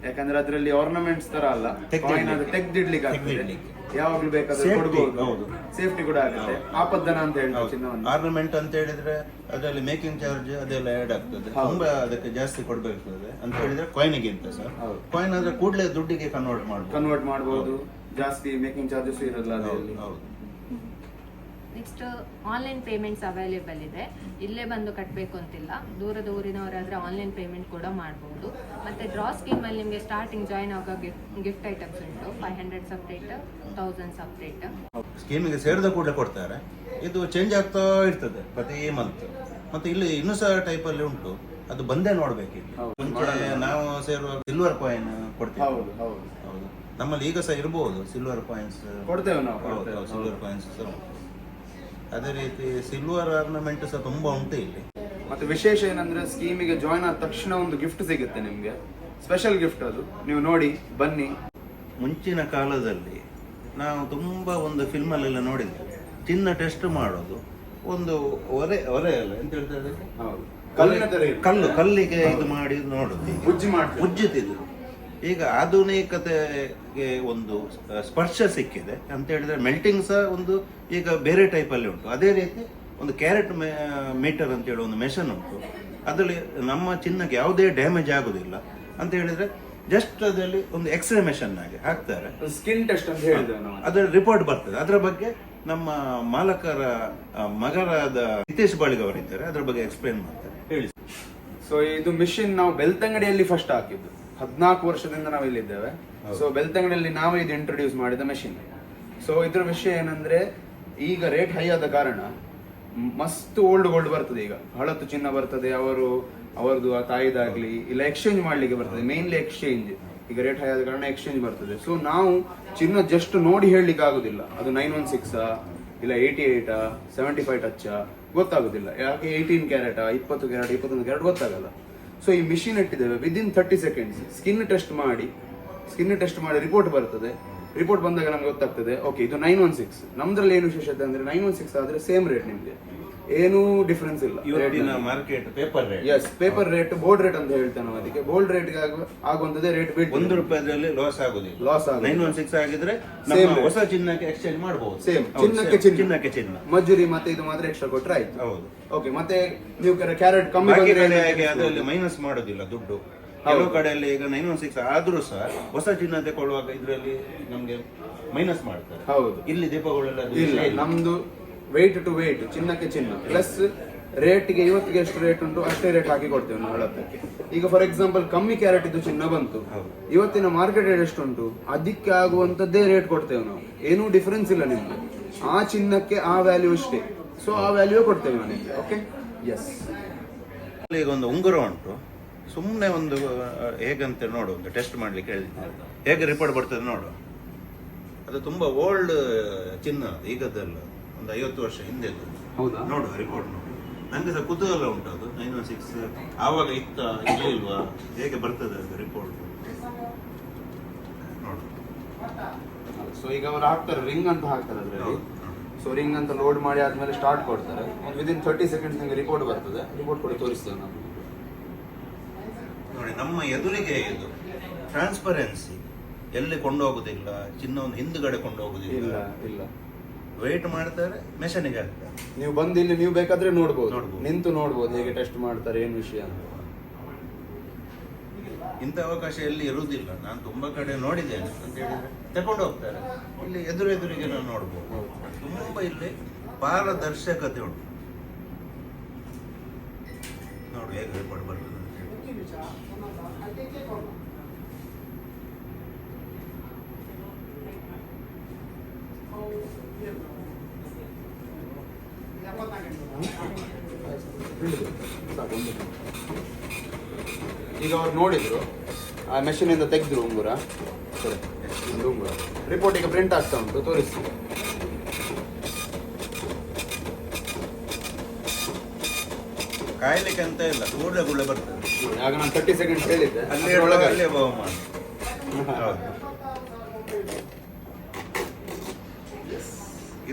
Speaker 2: ಯಾಕಂದ್ರೆ ಅದರಲ್ಲಿ ಆರ್ನಮೆಂಟ್ಸ್ ತರ ಅಲ್ಲ. ಕಾಯಿನ್ ಅದು ತೆಗ್ದಿಡ್ಲಿಕ್ಕೆ. ಆಗ್ತದೆ ಯಾವಾಗ್ಲೂ ಬೇಕಾದ್ರೆ
Speaker 1: Safety,
Speaker 2: ಕೊಡ್ಬೋದು.
Speaker 1: ಹೌದು.
Speaker 2: ಸೇಫ್ಟಿ ಕೂಡ ಆಗುತ್ತೆ. ಆಪದ್ದನ ಅಂತ ಹೇಳ್ತಾರೆ ಚಿನ್ನವನ್ನು.
Speaker 1: ಆರ್ನಮೆಂಟ್ ಅಂತ ಹೇಳಿದ್ರೆ ಅದರಲ್ಲಿ ಮೇಕಿಂಗ್ ಚಾರ್ಜ್ ಅದೆಲ್ಲ ಆಡ್ ಆಗ್ತದೆ. ತುಂಬಾ ಅದಕ್ಕೆ ಜಾಸ್ತಿ ಕೊಡ್ಬೇಕಾಗ್ತದೆ ಅಂತ ಹೇಳಿದ್ರೆ ಕಾಯಿನ್ಗಿಂತ ಸರ್.
Speaker 2: ಹೌದು.
Speaker 1: ಕಾಯಿನ್ ಆದ್ರೆ ಕೂಡಲೇ ದುಡ್ಡಿಗೆ ಕನ್ವರ್ಟ್ ಮಾಡ್ಬೋದು.
Speaker 2: ಕನ್ವರ್ಟ್ ಮಾಡಬಹುದು ಜಾಸ್ತಿ ಮೇಕಿಂಗ್ ಚಾರ್ಜಸ್ ಇರಲ್ಲ
Speaker 1: ಹೌದು
Speaker 2: ಅದರಲ್ಲಿ
Speaker 4: ನೆಕ್ಸ್ಟ್ ಆನ್ಲೈನ್ ಪೇಮೆಂಟ್ಸ್ ಅವೈಲೇಬಲ್ ಇದೆ. ಇಲ್ಲೇ ಬಂದು ಕಟ್ಟಬೇಕು ಅಂತಿಲ್ಲ. ದೂರದ ಊರಿನವರಾದರೆ ಆನ್ಲೈನ್ ಪೇಮೆಂಟ್ ಕೂಡ ಮಾಡ್ಬೋದು. ಮತ್ತೆ ಡ್ರಾ ಸ್ಕೀಮಲ್ಲಿ ನಿಮಗೆ ಸ್ಟಾರ್ಟಿಂಗ್ ಜಾಯ್ನ್ ಆಗೋ ಗಿಫ್ಟ್ ಗಿಫ್ಟ್ ಐಟಮ್ಸ್ ಉಂಟು. Five hundred separate thousand separate
Speaker 1: ಸ್ಕೀಮಿಗೆ ಸೇರಿದ ಕೂಡಲೇ ಕೊಡ್ತಾರೆ. ಇದು ಚೇಂಜ್ ಆಗ್ತಾ ಇರ್ತದೆ ಪ್ರತಿ ಮಂತ್ ಮತ್ತೆ ಇಲ್ಲಿ ಇನ್ನೂ ಸಹ ಟೈಪ್ ಅಲ್ಲಿ ಉಂಟು. ಅದು ಬಂದೇ ನೋಡಬೇಕು ಇಲ್ಲಿ ಮುಂಚೆ ನಾವು ಸೇರುವ ಸಿಲ್ವರ್ ಕಾಯಿನ್ ಕೊಡ್ತೀವಿ
Speaker 2: ಹೌದು ಹೌದು
Speaker 1: ಹೌದು. ನಮ್ಮಲ್ಲಿ ಈಗ ಸಹ ಇರ್ಬೋದು ಸಿಲ್ವರ್ ಕಾಯಿನ್ಸ್
Speaker 2: ಕೊಡ್ತೇವೆ ನಾವು ಕೊಡ್ತೇವೆ.
Speaker 1: ಸಿಲ್ವರ್ ಕಾಯಿನ್ಸ್ ಸಹ ಉಂಟು. ಅದೇ ರೀತಿ ಸಿಲ್ವರ್ ಆರ್ನಮೆಂಟ್ ಸಹ ತುಂಬಾ ಉಂಟು ಇಲ್ಲಿ.
Speaker 2: ಮತ್ತೆ ವಿಶೇಷ ಏನಂದ್ರೆ ಸ್ಕೀಮಿಗೆ ಜಾಯ್ನ್ ಆದ ತಕ್ಷಣ ಒಂದು ಗಿಫ್ಟ್ ಸಿಗುತ್ತೆ ನಿಮ್ಗೆ. ಸ್ಪೆಷಲ್ ಗಿಫ್ಟ್ ಅದು. ನೀವು ನೋಡಿ ಬನ್ನಿ.
Speaker 1: ಮುಂಚಿನ ಕಾಲದಲ್ಲಿ ನಾವು ತುಂಬಾ ಒಂದು ಫಿಲ್ಮಲ್ಲೆಲ್ಲ ನೋಡಿದ್ವಿ. ಚಿನ್ನ ಟೆಸ್ಟ್ ಮಾಡೋದು. ಒಂದು ಒರೆ ಒರೆ ಅಲ್ಲ ಎಂತ ಹೇಳ್ತಾರೆ ಅದಕ್ಕೆ?
Speaker 2: ಹೌದು. ಕಲ್ಲಿನ ತರ ಇರುತ್ತೆ.
Speaker 1: ಕಲ್ಲು ಕಲ್ಲಿಗೆ ಇದು ಮಾಡಿ ನೋಡುದು
Speaker 2: ಉಜ್ಜಿ ಮಾಡಿ
Speaker 1: ಉಜ್ಜುತ್ತಿದ್ರು ಈಗ ಆಧುನಿಕತೆಗೆ ಒಂದು ಸ್ಪರ್ಶ ಸಿಕ್ಕಿದೆ. ಅಂತ ಹೇಳಿದ್ರೆ ಮೆಲ್ಟಿಂಗ್ ಸಹ ಒಂದು ಈಗ ಬೇರೆ ಟೈಪ್ ಅಲ್ಲಿ ಉಂಟು. ಅದೇ ರೀತಿ ಒಂದು ಕ್ಯಾರೆಟ್ ಮೀಟರ್ ಅಂತ ಹೇಳಿ ಒಂದು ಮೆಷನ್ ಉಂಟು. ಅದರಲ್ಲಿ ನಮ್ಮ ಚಿನ್ನಕ್ಕೆ ಯಾವುದೇ ಡ್ಯಾಮೇಜ್ ಆಗುದಿಲ್ಲ. ಅಂತ ಹೇಳಿದ್ರೆ ಜಸ್ಟ್ ಅದರಲ್ಲಿ ಒಂದು ಎಕ್ಸ್ರೇ ಮೆಷನ್ ಆಗಿ ಹಾಕ್ತಾರೆ.
Speaker 2: ಸ್ಕಿನ್ ಟೆಸ್ಟ್ ಅಂತ ಹೇಳಿದ್ರೆ
Speaker 1: ಅದರ ರಿಪೋರ್ಟ್ ಬರ್ತದೆ. ಅದರ ಬಗ್ಗೆ ನಮ್ಮ ಮಾಲಕರ ಮಗರಾದ ನಿತೇಶ್ ಬಾಳಿಗೆ ಅವರಿದ್ದಾರೆ. ಅದರ ಬಗ್ಗೆ ಎಕ್ಸ್ಪ್ಲೇನ್ ಮಾಡ್ತಾರೆ. ಹೇಳಿ.
Speaker 2: ಸೊ ಇದು ಮಿಷಿನ್ ನಾವು ಬೆಳ್ತಂಗಡಿಯಲ್ಲಿ ಫಸ್ಟ್ ಹಾಕಿದ್ದು. ಹದಿನಾಲ್ಕು ವರ್ಷದಿಂದ ನಾವು ಇಲ್ಲಿದ್ದೇವೆ. ಸೊ ಬೆಳ್ತಂಗಡಿಯಲ್ಲಿ ನಾವೇ ಇದು ಇಂಟ್ರೊಡ್ಯೂಸ್ ಮಾಡಿದ ಮೆಷಿನ್ ಸೊ ಇದ್ರ ವಿಷಯ ಏನಂದ್ರೆ ಈಗ ರೇಟ್ ಹೈ ಆದ ಕಾರಣ ಮಸ್ತ್ ಓಲ್ಡ್ ಗೋಲ್ಡ್ ಬರ್ತದೆ ಈಗ. ಹಳತ್ತು ಚಿನ್ನ ಬರ್ತದೆ ಅವರು ಅವರದು ಆ ತಾಯಿದಾಗ್ಲಿ ಇಲ್ಲ ಎಕ್ಸ್ಚೇಂಜ್ ಮಾಡ್ಲಿಕ್ಕೆ ಬರ್ತದೆ ಮೇನ್ಲಿ ಎಕ್ಸ್ಚೇಂಜ್ ಈಗ ರೇಟ್ ಹೈ ಆದ ಕಾರಣ ಎಕ್ಸ್ಚೇಂಜ್ ಬರ್ತದೆ. ಸೊ ನಾವು ಚಿನ್ನ ಜಸ್ಟ್ ನೋಡಿ ಹೇಳಲಿಕ್ಕೆ ಆಗುದಿಲ್ಲ. ಅದು ನೈನ್ ಒನ್ ಸಿಕ್ಸ್ ಇಲ್ಲ eighty eight seventy five touch ಗೊತ್ತಾಗುದಿಲ್ಲ. ಯಾಕೆ ಏಯ್ಟೀನ್ ಕ್ಯಾರೆಟಾ ಇಪ್ಪತ್ತು ಕ್ಯಾರೆಟ್ ಇಪ್ಪತ್ತೊಂದು ಕ್ಯಾರೆಟ್ ಗೊತ್ತಾಗಲ್ಲ. ಸೊ ಈ ಮಿಷಿನ್ ಇಟ್ಟಿದ್ದೇವೆ. Within thirty seconds skin test ಮಾಡಿ. ಸ್ಕಿನ್ ಟೆಸ್ಟ್ ಮಾಡಿ ರಿಪೋರ್ಟ್ ಬರ್ತದೆ. ರಿಪೋರ್ಟ್ ಬಂದಾಗ ನಮ್ಗೆ ಗೊತ್ತಾಗ್ತದೆ ಓಕೆ ಇದು ನೈನ್ ಒನ್ ಸಿಕ್ಸ್ ನಮ್ದ್ರಲ್ಲಿ ಏನು ವಿಶೇಷತೆ ಅಂದ್ರೆ ನೈನ್ ಒನ್ ಸಿಕ್ಸ್ ಆದ್ರೆ ಸೇಮ್ ರೇಟ್ ನಿಮ್ಗೆ. ಏನೂ ಡಿಫ್ರೆನ್ಸ್ ಇಲ್ಲ.
Speaker 1: ಇವತ್ತಿನ market paper rate
Speaker 2: yes paper rate board rate ಅಂತ ಹೇಳ್ತೇವೆ ನಾವು ಅದಕ್ಕೆ. ಬೋಲ್ಡ್ ರೇಟ್ ಆಗುವಂತದೇ ರೇಟ್ ಬಿಟ್ಟು
Speaker 1: ಒಂದು
Speaker 2: ರೂಪಾಯಿ
Speaker 1: ರೂಪಾಯಿದಲ್ಲಿ ಲಾಸ್ ಆಗುದಿಲ್ಲ.
Speaker 2: ಲಾಸ್ ಆಗುದಿಲ್ಲ.
Speaker 1: ನೈನ್ ಒನ್ ಸಿಕ್ಸ್ ಆಗಿದ್ರೆ ನಮ್ಮ ಹೊಸ ಚಿನ್ನಕ್ಕೆ ಎಕ್ಸ್ಚೇಂಜ್ ಮಾಡಬಹುದು
Speaker 2: ಸೇಮ್ ಚಿನ್ನಕ್ಕೆ ಚಿನ್ನ.
Speaker 1: ಚಿನ್ನಕ್ಕೆ ಚಿನ್ನ.
Speaker 2: ಮಜೂರಿ ಮತ್ತೆ ಇದು ಮಾತ್ರ ಎಕ್ಸ್ಟ್ರಾ ಕೊಟ್ರೆ ಆಯ್ತು.
Speaker 1: ಹೌದು.
Speaker 2: ಓಕೆ ಮತ್ತೆ ನೀವು ಕ್ಯಾರೆಟ್ ಕಮ್ಮಿ
Speaker 1: ಕಡೆಯಾಗಿ ಅದರಲ್ಲಿ ಮೈನಸ್ ಮಾಡೋದಿಲ್ಲ ದುಡ್ಡು. ಕೆಲವು ಕಡೆಯಲ್ಲಿ ಈಗ ನೈನ್ ಒನ್ ಸಿಕ್ಸ್ ಆದ್ರೂ ಸಹ ಹೊಸ ಚಿನ್ನ ತಗೊಳ್ಳುವಾಗ ಇದರಲ್ಲಿ ನಮಗೆ ಮೈನಸ್ ಮಾಡ್ತಾರೆ.
Speaker 2: ಹೌದು.
Speaker 1: ಇಲ್ಲಿ ದೀಪಗಳೆಲ್ಲ.
Speaker 2: ನಮ್ದು ವೇಟ್ ಟು ವೆಯ್ಟ್ ಚಿನ್ನಕ್ಕೆ ಚಿನ್ನ ಪ್ಲಸ್ ರೇಟ್ಗೆ ಇವತ್ತಿಗೆ ಎಷ್ಟು ರೇಟ್ ಉಂಟು ಅಷ್ಟೇ ರೇಟ್ ಹಾಕಿ ಕೊಡ್ತೇವೆ ನಾವು ಹಳತ್ತಕ್ಕೆ ಈಗ ಫಾರ್ ಎಕ್ಸಾಂಪಲ್ ಕಮ್ಮಿ ಕ್ಯಾರೆಟ್ ಇದು ಚಿನ್ನ ಬಂತು. ಇವತ್ತಿನ ಮಾರ್ಕೆಟ್ ರೇಟ್ ಎಷ್ಟುಂಟು? ಅದಕ್ಕೆ ಆಗುವಂಥದ್ದೇ ರೇಟ್ ಕೊಡ್ತೇವೆ ನಾವು. ಏನೂ ಡಿಫರೆನ್ಸ್ ಇಲ್ಲ ನಿಮ್ಗೆ ಆ ಚಿನ್ನಕ್ಕೆ ಆ ವ್ಯಾಲ್ಯೂ ಇಷ್ಟೇ ಸೊ ಆ ವ್ಯಾಲ್ಯೂ ಕೊಡ್ತೇವೆ ನಾನು ಓಕೆ ಎಸ್
Speaker 1: ಈಗ ಒಂದು ಉಂಗುರ ಉಂಟು. ಸುಮ್ಮನೆ ಒಂದು ಹೇಗಂತ ನೋಡು ಒಂದು ಟೆಸ್ಟ್ ಮಾಡ್ಲಿಕ್ಕೆ ಹೇಳಿದ್ದಾರೆ ಹೇಗೆ ರಿಪೋರ್ಟ್ ಬರ್ತದೆ ನೋಡು. ಅದು ತುಂಬಾ ಓಲ್ಡ್ ಚಿನ್ನ ಈಗದ್ದಲ್ಲ. ಒಂದು ಐವತ್ತು ವರ್ಷ ಹಿಂದೆದು
Speaker 2: ಹೌದಾ?
Speaker 1: ನೋಡು ರಿಪೋರ್ಟ್ ನೋಡು ನಂಗೆ ಸಹ ಕುತೂಹಲ ಉಂಟು ಅದು ನೈನ್ ಒನ್ ಸಿಕ್ಸ್ ಆವಾಗ ಇತ್ತ ಇಲ್ವಾ? ಹೇಗೆ ಬರ್ತದೆ ಅದು ರಿಪೋರ್ಟ್ ನೋಡು
Speaker 2: ಸೊ ಈಗ ಅವರು ಹಾಕ್ತಾರೆ ರಿಂಗ್ ಅಂತ ಹಾಕ್ತಾರೆ ಅದರಲ್ಲಿ. ಸೊ ರಿಂಗ್ ಅಂತ ಲೋಡ್ ಮಾಡಿ ಆದ್ಮೇಲೆ ಸ್ಟಾರ್ಟ್ ಕೊಡ್ತಾರೆ. ಒಂದು ವಿದಿನ್ ತರ್ಟಿ ಸೆಕೆಂಡ್ಸ್ ನಿಮಗೆ ರಿಪೋರ್ಟ್ ಬರ್ತದೆ. ರಿಪೋರ್ಟ್ ಕೂಡ ತೋರಿಸ್ತೇವೆ ನಾವು
Speaker 1: ನೋಡಿ ನಮ್ಮ ಎದುರಿಗೆ ಇದು ಟ್ರಾನ್ಸ್ಪರೆನ್ಸಿ ಎಲ್ಲಿ ಕೊಂಡೋಗುದಿಲ್ಲ ಚಿನ್ನವನ್ನು ಹಿಂದುಗಡೆ
Speaker 2: ಇಲ್ಲ
Speaker 1: ಕೊಂಡೋಗುದಿಲ್ಲ
Speaker 2: ಇಲ್ಲ.
Speaker 1: ವೇಟ್ ಮಾಡ್ತಾರೆ ಮೆಷಿನಿಗೆ ಹಾಕ್ತಾರೆ.
Speaker 2: ನೀವು ಬಂದು ಇಲ್ಲಿ ನೀವು ಬೇಕಾದ್ರೆ ನೋಡ್ಬೋದು.
Speaker 1: ನೋಡ್ಬೋದು.
Speaker 2: ನಿಂತು ನೋಡ್ಬೋದು ಹೇಗೆ ಟೆಸ್ಟ್ ಮಾಡ್ತಾರೆ ಏನು ವಿಷಯ ಅಂತ.
Speaker 1: ಇಂಥ ಅವಕಾಶ ಎಲ್ಲಿ ಇರುವುದಿಲ್ಲ. ನಾನು ತುಂಬಾ ಕಡೆ ನೋಡಿದ್ದೇನೆ. ಅಂತ ಹೇಳಿದ್ರೆ ತಕೊಂಡು ಹೋಗ್ತಾರೆ. ಇಲ್ಲಿ ಎದುರು ಎದುರಿಗೆ ನಾನು ನೋಡ್ಬೋದು. ತುಂಬಾ ಇಲ್ಲಿ ಪಾರದರ್ಶಕತೆ ಉಂಟು. ನೋಡು ಹೇಗೆ ಬರ್ತದೆ ಅಂತ ಹೇಳಿ.
Speaker 2: ಸಾಕು, ಒಂದು. ಈಗ ಅವ್ರು ನೋಡಿದ್ರು ಆ ಮೆಷಿನಿಂದ ಇಂದ ತೆಗೆದ್ರು ಉಂಗುರ. ಸರಿ ಉಂಗುರ. ರಿಪೋರ್ಟ್ ಈಗ ಪ್ರಿಂಟ್ ಆಗ್ತಾ ಉಂಟು ತೋರಿಸಿ
Speaker 1: ಕಾಯ್ಲಿಕ್ಕೆ ಅಂತ ಇಲ್ಲ ಕೂಡಲೇ ಕೂಡಲೇ ಬರ್ತದೆ.
Speaker 2: ಆಗ ನಾನು ತರ್ಟಿ ಸೆಕೆಂಡ್ಸ್ ಹೇಳಿದ್ದೆ.
Speaker 1: ಅಲ್ಲಿ
Speaker 2: ಒಳಗೆ
Speaker 1: ಅಲ್ಲೇ ಬಹುಮಾನ.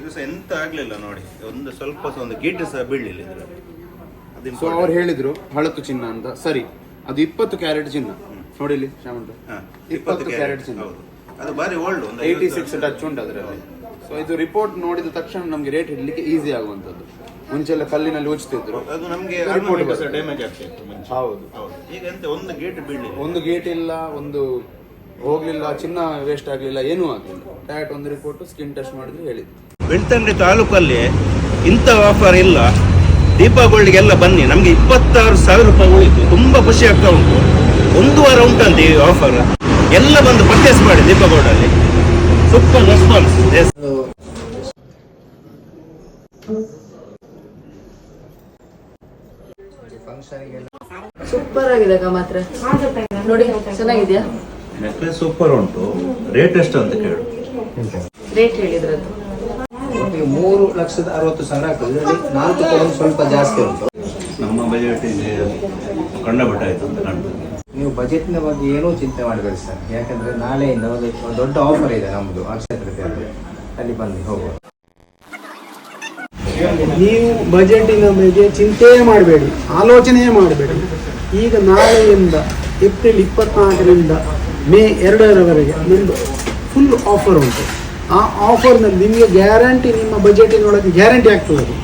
Speaker 1: ಇದು ಸಹ ಎಂತ ಆಗ್ಲಿಲ್ಲ ನೋಡಿ. ಒಂದು ಸ್ವಲ್ಪ ಸಹ ಒಂದು ಗೀಟು ಸಹ ಬೀಳಲಿಲ್ಲ ಇದರಲ್ಲಿ. ಅದು
Speaker 2: ಸೊ ಅವ್ರು ಹೇಳಿದ್ರು ಹಳತು ಚಿನ್ನ ಅಂತ. ಸರಿ ಅದು ಇಪ್ಪತ್ತು ಕ್ಯಾರೆಟ್ ಚಿನ್ನ. ನೋಡಿ ಇಲ್ಲಿ ಶಾಮಂತ
Speaker 1: ಹಾ,
Speaker 2: ಇಪ್ಪತ್ತು ಕ್ಯಾರೆಟ್ ಚಿನ್ನ.
Speaker 1: ಹೌದು. ಅದು ಬಾರಿ ಓಲ್ಡ್ ಒಂದು
Speaker 2: ಏಯ್ಟಿ
Speaker 1: ಐವತ್ತು
Speaker 2: ಸಿಕ್ಸ್
Speaker 1: ವರ್ಷ.
Speaker 2: ಟಚ್ ಉಂಟು ಅದರಲ್ಲಿ. ಸೊ ಇದು ರಿಪೋರ್ಟ್ ನೋಡಿದ ತಕ್ಷಣ ನಮಗೆ ರೇಟ್ ಇಡ್ಲಿಕ್ಕೆ ಈಸಿ ಆಗುವಂತದ್ದು ಮುಂಚೆ ಎಲ್ಲ ಕಲ್ಲಿನಲ್ಲಿ ಉಜ್ತಿದ್ರು.
Speaker 1: ಅದು ನಮಗೆ
Speaker 2: Report
Speaker 1: ornament ಸಹ
Speaker 2: ಬರ್ತದೆ.
Speaker 1: ಡ್ಯಾಮೇಜ್ ಆಗ್ತಾ ಇತ್ತು ಮುಂಚೆ.
Speaker 2: ಹೌದು.
Speaker 1: ಹೌದು. ಈಗ ಎಂತ ಒಂದು ಗೇಟ್ ಬೀಳಲಿಲ್ಲ.
Speaker 2: ಒಂದು ಗೇಟ್ ಇಲ್ಲ ಒಂದು ಹೋಗ್ಲಿಲ್ಲ ಚಿನ್ನ ವೇಸ್ಟ್ ಆಗ್ಲಿಲ್ಲ ಏನೂ ಆಗಲಿಲ್ಲ. ಡೈರೆಕ್ಟ್ ಒಂದು ರಿಪೋರ್ಟ್ ಸ್ಕಿನ್ ಟೆಸ್ಟ್ ಮಾಡಿದ್ರು ಹೇಳಿದ್ರು.
Speaker 1: ಬೆಳ್ತಂಗಡಿ ತಾಲೂಕಲ್ಲಿ ಇಂಥ ಆಫರ್ ಇಲ್ಲ. ದೀಪಾವಳಿಗೆಲ್ಲ ಬನ್ನಿ. ನಮಗೆ ಇಪ್ಪತ್ತಾರು ಸಾವಿರ ರೂಪಾಯಿ ಉಳಿತು. ತುಂಬಾ ಖುಷಿ ಆಗ್ತಾ ಉಂಟು. ಒಂದು ವಾರ ಉಂಟಂತೆ ಈ ಆಫರ್ ಎಲ್ಲ ಬಂದು ಪರ್ಚೇಸ್ ಮಾಡಿ ದೀಪಾವಳಿ ಸೂಪರ್ ರೆಸ್ಪಾನ್ಸ್
Speaker 3: ಸೂಪರ್ ಆಗಿದೆ ಮಾತ್ರ. ನೋಡಿ ಚೆನ್ನಾಗಿದ್ಯಾ?
Speaker 1: ನೆಕ್ಲೆಸ್ ಸೂಪರ್ ಉಂಟು. ರೇಟ್ ಎಷ್ಟು ಅಂತ ಕೇಳು.
Speaker 3: ರೇಟ್ ಹೇಳಿದ್ರದ್ದು
Speaker 5: ಮೂರು ಲಕ್ಷದ ಅರವತ್ತು ಸಾವಿರ ಆಗ್ತದೆ. ಇದರಲ್ಲಿ ನಾಲ್ಕು ಕೋಟಿ ಸ್ವಲ್ಪ ಜಾಸ್ತಿ ಉಂಟು.
Speaker 1: ನಮ್ಮ ಬಜೆಟಿಗೆ ಕಂಡಬಿಟ್ಟಾಯ್ತು ಅಂತ ಕಾಣ್ತದೆ.
Speaker 5: ನೀವು ಬಜೆಟ್ನ ಬಗ್ಗೆ ಏನೂ ಚಿಂತೆ ಮಾಡಬೇಡಿ ಸರ್. ಯಾಕಂದ್ರೆ ನಾಳೆಯಿಂದ ಒಂದು ದೊಡ್ಡ ಆಫರ್ ಇದೆ ನಮ್ಮದು ಅಕ್ಷಯ ಅಲ್ಲಿ ಬನ್ನಿ ಹೋಗುವ.
Speaker 6: ನೀವು ಬಜೆಟಿನ ಬಗ್ಗೆ ಚಿಂತೆಯೇ ಮಾಡಬೇಡಿ ಆಲೋಚನೆಯೇ ಮಾಡಬೇಡಿ. ಈಗ ನಾಳೆಯಿಂದ ಏಪ್ರಿಲ್ ಇಪ್ಪತ್ನಾಲ್ಕರಿಂದ ಮೇ ಎರಡರವರೆಗೆ ಒಂದು ಫುಲ್ ಆಫರ್ ಉಂಟು. ಆ ಆಫರ್ನಲ್ಲಿ ನಿಮಗೆ ಗ್ಯಾರಂಟಿ ನಿಮ್ಮ ಬಜೆಟಿನೊಳಗೆ ಗ್ಯಾರಂಟಿ ಆಗ್ತದೆ ಅದು.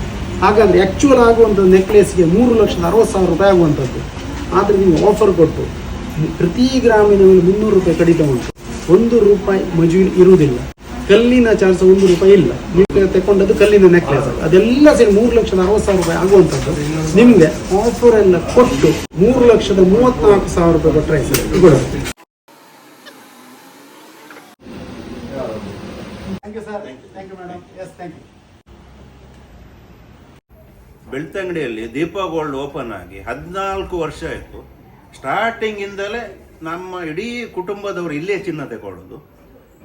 Speaker 6: ಹಾಗಾದರೆ ಆ್ಯಕ್ಚುಯಲ್ ಆಗುವಂಥ ನೆಕ್ಲೆಸ್ಗೆ ಮೂರು ಲಕ್ಷದ ಅರವತ್ತು ಸಾವಿರ ರೂಪಾಯಿ ಆಗುವಂಥದ್ದು ಆದರೆ ನೀವು ಆಫರ್ ಕೊಟ್ಟು ಪ್ರತಿ ಗ್ರಾಮಿನ ಮುನ್ನೂರು ರೂಪಾಯಿ ಕಡಿತ ಉಂಟು. ಒಂದು ರೂಪಾಯಿ ಮಜೂರಿ ಇರುವುದಿಲ್ಲ. ಕಲ್ಲಿನ ಚಾರ್ಜ್ ಒಂದು ರೂಪಾಯಿ ಇಲ್ಲ. ನೀವು ತಗೊಂಡದ್ದು ಕಲ್ಲಿನ ನೆಕ್ಲೆಸ್ ಅದೆಲ್ಲ ಸೇರಿ ಮೂರು ಲಕ್ಷದ ಅರವತ್ತು ಸಾವಿರ ರೂಪಾಯಿ ಆಗುವಂಥದ್ದು ನಿಮಗೆ ಆಫರ್ ಎಲ್ಲ ಕೊಟ್ಟು ಮೂರು ಲಕ್ಷದ ಮೂವತ್ನಾಲ್ಕು ಸಾವಿರ ರೂಪಾಯಿ ಕೊಟ್ಟರೆ ಕೊಡೋದು thank you sir thank you madam yes thank you
Speaker 1: ಬೆಳ್ತಂಗಡಿಯಲ್ಲಿ Deepa gold open ಆಗಿ ಹದಿನಾಲ್ಕು ವರ್ಷ ಆಯಿತು. ಸ್ಟಾರ್ಟಿಂಗ್ ಇಂದಲೇ ನಮ್ಮ ಇಡೀ ಕುಟುಂಬದವರು ಇಲ್ಲೇ ಚಿನ್ನ ತಗೊಳ್ಳೋದು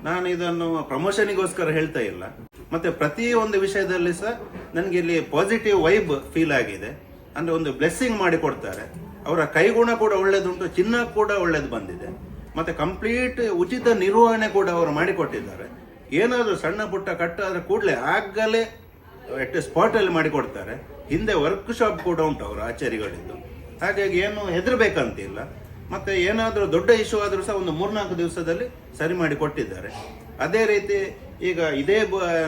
Speaker 1: ನಾನು ಇದನ್ನು ಪ್ರಮೋಷನಿಗೋಸ್ಕರ ಹೇಳ್ತಾ ಇಲ್ಲ. ಮತ್ತೆ ಪ್ರತಿ ಒಂದು ವಿಷಯದಲ್ಲಿ ಸಹ ನನಗೆ ಇಲ್ಲಿ ಪಾಸಿಟಿವ್ ವೈಬ್ ಫೀಲ್ ಆಗಿದೆ. ಅಂದ್ರೆ ಒಂದು ಬ್ಲೆಸ್ಸಿಂಗ್ ಮಾಡಿ ಕೊಡ್ತಾರೆ. ಅವರ ಕೈಗುಣ ಕೂಡ ಒಳ್ಳೇದುಂಟು ಚಿನ್ನ ಕೂಡ ಒಳ್ಳೇದು ಬಂದಿದೆ. ಮತ್ತೆ ಕಂಪ್ಲೀಟ್ ಉಚಿತ ನಿರ್ವಹಣೆ ಕೂಡ ಅವರು ಮಾಡಿಕೊಟ್ಟಿದ್ದಾರೆ ಏನಾದರೂ ಸಣ್ಣ ಪುಟ್ಟ ಕಟ್ಟಾದರೆ ಕೂಡಲೇ ಆಗಲೇ ಎಟ್ ಸ್ಪಾಟಲ್ಲಿ ಮಾಡಿಕೊಡ್ತಾರೆ. ಹಿಂದೆ ವರ್ಕ್ಶಾಪ್ ಕೂಡ ಉಂಟು ಅವರು ಆಚಾರಿಗಳಿದ್ದು ಹಾಗಾಗಿ ಏನು ಹೆದರಬೇಕಂತಿಲ್ಲ. ಮತ್ತು ಏನಾದರೂ ದೊಡ್ಡ ಇಶ್ಯೂ ಆದರೂ ಸಹ ಒಂದು ಮೂರ್ನಾಲ್ಕು ದಿವಸದಲ್ಲಿ ಸರಿ ಮಾಡಿ ಕೊಟ್ಟಿದ್ದಾರೆ. ಅದೇ ರೀತಿ ಈಗ ಇದೇ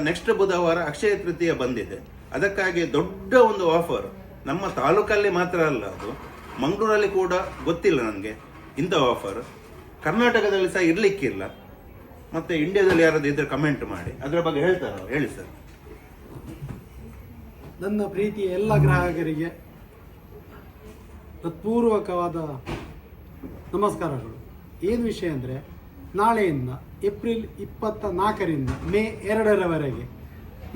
Speaker 1: ನೆಕ್ಸ್ಟ್ ಬುಧವಾರ ಅಕ್ಷಯ ತೃತೀಯ ಬಂದಿದೆ. ಅದಕ್ಕಾಗಿ ದೊಡ್ಡ ಒಂದು ಆಫರ್ ನಮ್ಮ ತಾಲೂಕಲ್ಲಿ ಮಾತ್ರ ಅಲ್ಲ ಅದು. ಮಂಗಳೂರಲ್ಲಿ ಕೂಡ ಗೊತ್ತಿಲ್ಲ ನನಗೆ ಇಂಥ ಆಫರ್ ಕರ್ನಾಟಕದಲ್ಲಿ ಸಹ ಇರ್ಲಿಕ್ಕಿಲ್ಲ. ಮತ್ತೆ ಇಂಡಿಯಾದಲ್ಲಿ ಯಾರಾದ್ರೂ ಇದ್ರೆ ಕಮೆಂಟ್ ಮಾಡಿ. ಅದರ ಬಗ್ಗೆ ಹೇಳ್ತಾರ ಹೇಳಿ ಸರ್.
Speaker 6: ನನ್ನ ಪ್ರೀತಿಯ ಎಲ್ಲ ಗ್ರಾಹಕರಿಗೆ ಹೃತ್ಪೂರ್ವಕವಾದ ನಮಸ್ಕಾರಗಳು. ಏನು ವಿಷಯ ಅಂದರೆ, ನಾಳೆಯಿಂದ ಏಪ್ರಿಲ್ ಇಪ್ಪತ್ತ ನಾಲ್ಕರಿಂದ ಮೇ ಎರಡರವರೆಗೆ